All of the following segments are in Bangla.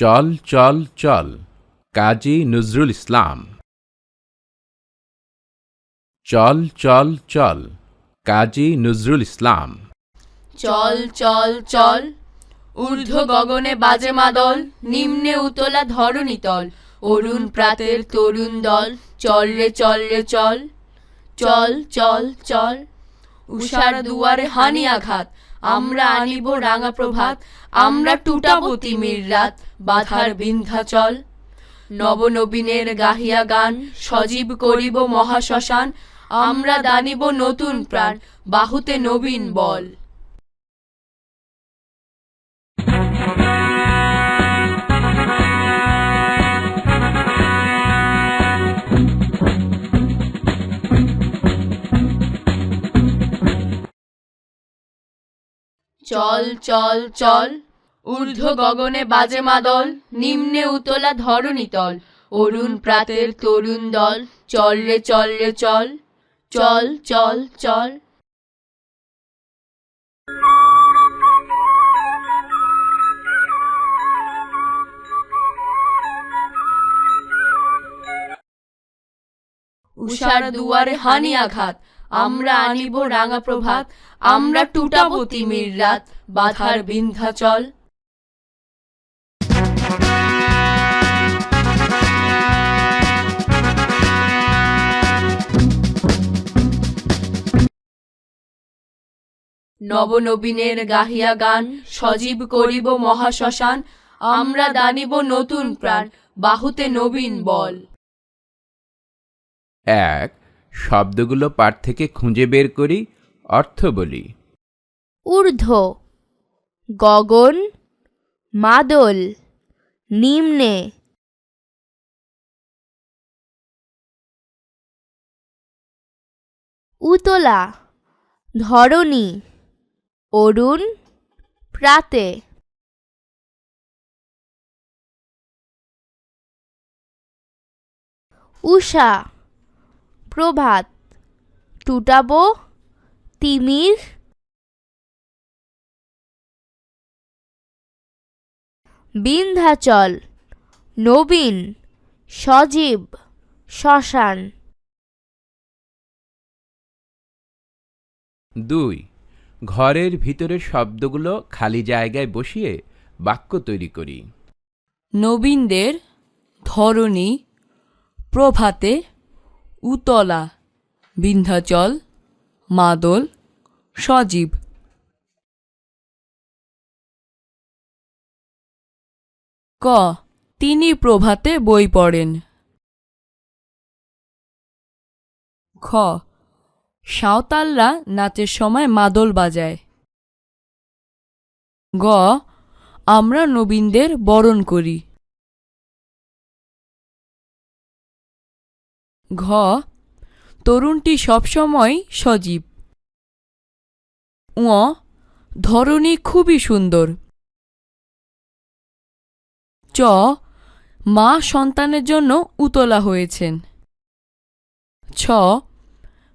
চল চল চল। কাজী নজরুল ইসলাম। চল চল চল। কাজী নজরুল ইসলাম। চল চল চল। ঊর্ধ্ব গগনে বাজে মাদল, নিম্নে উতলা ধরণী তল। অরুণ প্রাতের তরুণ দল, চল রে চল রে, চল। চল চল চল। উষার দুয়ারে হানি আঘাত আমরা আনিব রাঙা প্রভাত, আমরা টুটাবো তিমির রাত, বাধার বিন্ধ্যাচল নবনবীনের গাহিয়া গান, সজীব করিব মহাশ্মশান, আমরা দানিব নতুন প্রাণ, বাহুতে নবীন বল। চল চল চল। ঊর্ধ্ব গগনে বাজে মাদল, নিম্নে উতলা ধরণী তল। অরুণ প্রাতের তরুণ দল, চল রে চল রে, চল। চল চল চল। উষার দুয়ারে হানি আঘাত আমরা আনিব রাঙা প্রভাত, আমরা টুটাবো তিমির রাত, বাধার বিন্ধ্যাচল নবনবীনের গাহিয়া গান, সজীব করিব মহাশ্মশান, আমরা দানিব নতুন প্রাণ, বাহুতে নবীন বল। এক শব্দগুলো পাঠ থেকে খুঁজে বের করি, অর্থ বলি। ঊর্ধ্ব, গগন, মাদল, নিম্নে। উতলা, ধরণী, অরুণ, প্রাতে। উষা প্রভাত টুটাবো তিমির। বিন্ধ্যাচল নবীন সজীব শ্মশান। দুই ঘরের ভিতরের শব্দগুলো খালি জায়গায় বসিয়ে বাক্য তৈরি করি। নবীনদের ধরণী প্রভাতে উতলা, বিন্ধ্যাচল, মাদল, সজীব। ক, তিনি প্রভাতে বই পড়েন। খ, সাঁওতালরা নাচের সময় মাদল বাজায়। গ, আমরা নবীনদের বরণ করি। ঘ, তরুণটি সবসময় সজীব। উ ধরণী খুবই সুন্দর। চ, মা সন্তানের জন্য উতলা হয়েছেন। ছ,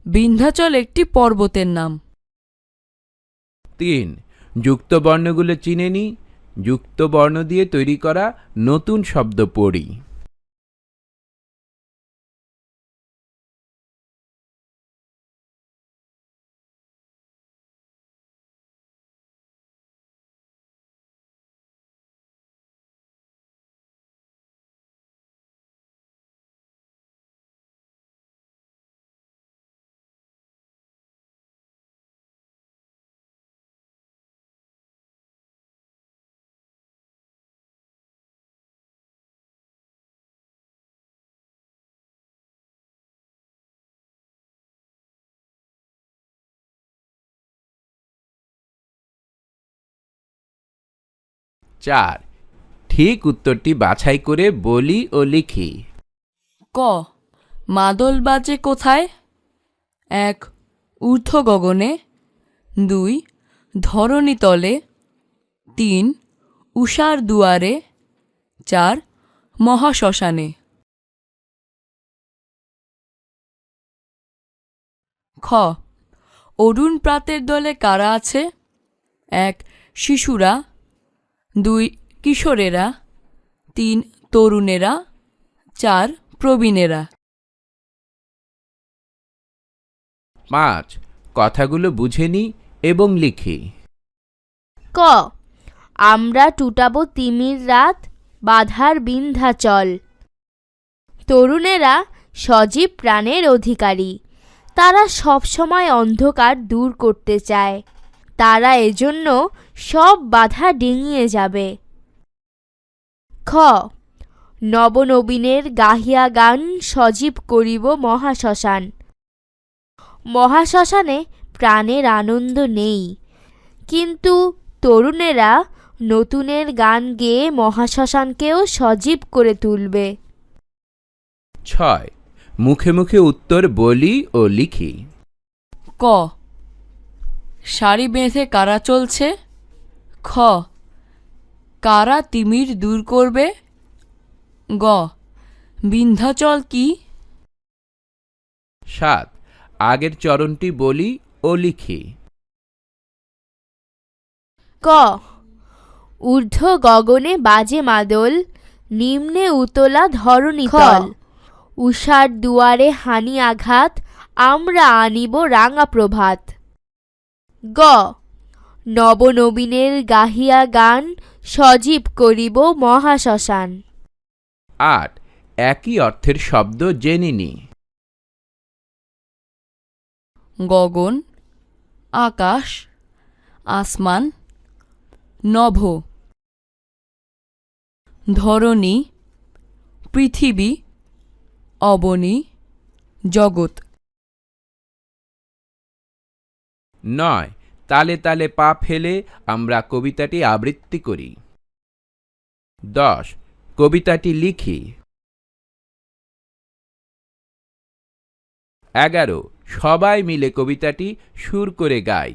বিন্ধ্যাচল একটি পর্বতের নাম। তিন, যুক্ত বর্ণগুলো চিনে নি। যুক্ত বর্ণ দিয়ে তৈরি করা নতুন শব্দ পড়ি। চার। ঠিক উত্তরটি বাছাই করে বলি ও লিখি। ক। মাদল বাজে কোথায়? এক। ঊর্ধ্ব গগনে। দুই। ধরণী তলে। তিন। উষার দুয়ারে। চার। মহাশ্মশানে। খ। অরুণ প্রাতের দলে কারা আছে? এক। শিশুরা। দুই কিশোরেরা। তিন তরুণেরা। চার প্রবীণেরা। পাঁচ কথাগুলো বুঝে নি এবং লিখি। ক আমরা টুটাবো তিমির রাত বাধার বিন্ধ্যাচল তরুণেরা সজীব প্রাণের অধিকারী। তারা সবসময় অন্ধকার দূর করতে চায়। তারা এজন্য সব বাধা ডিঙিয়ে যাবে। খ নবনবীনের গাহিয়া গান সজীব করিব মহাশ্মশান। মহাশ্মশানে প্রাণের আনন্দ নেই কিন্তু তরুণেরা নতুনের গান গেয়ে মহাশ্মশানকেও সজীব করে তুলবে। ছয় মুখে মুখে উত্তর বলি ও লিখি। ক শাড়ি বেঁধে কারা চলছে? খ। কারা তিমির দূর করবে? গ। বিন্ধ্যাচল কি? সাত। আগের চরণটি বলি ও লিখি। ক। ঊর্ধ্ব গগনে বাজে মাদল নিম্নে উতলা ধরণী তল উষার দুয়ারে হানি আঘাত আমরা আনিব রাঙা প্রভাত। গ। নবনবীনের গাহিয়া গান সজীব করিব মহাশ্মশান। আট। একই অর্থের শব্দ জেনে নি। গগন আকাশ আসমান নভ। ধরণী পৃথিবী অবনী জগৎ। নয়। তালে তালে পা ফেলে আমরা কবিতাটি আবৃত্তি করি। দশ। কবিতাটি লিখি। এগারো। সবাই মিলে কবিতাটি সুর করে গাই।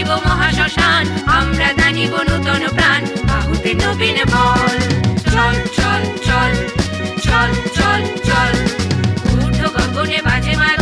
দেখিব মহাশ্মশান, আমরা জানিব নূতন প্রাণ। বাহুতে নবীন বল। চল চল চল চল চল চল। ঊর্ধ্ব গগনে বাজে মার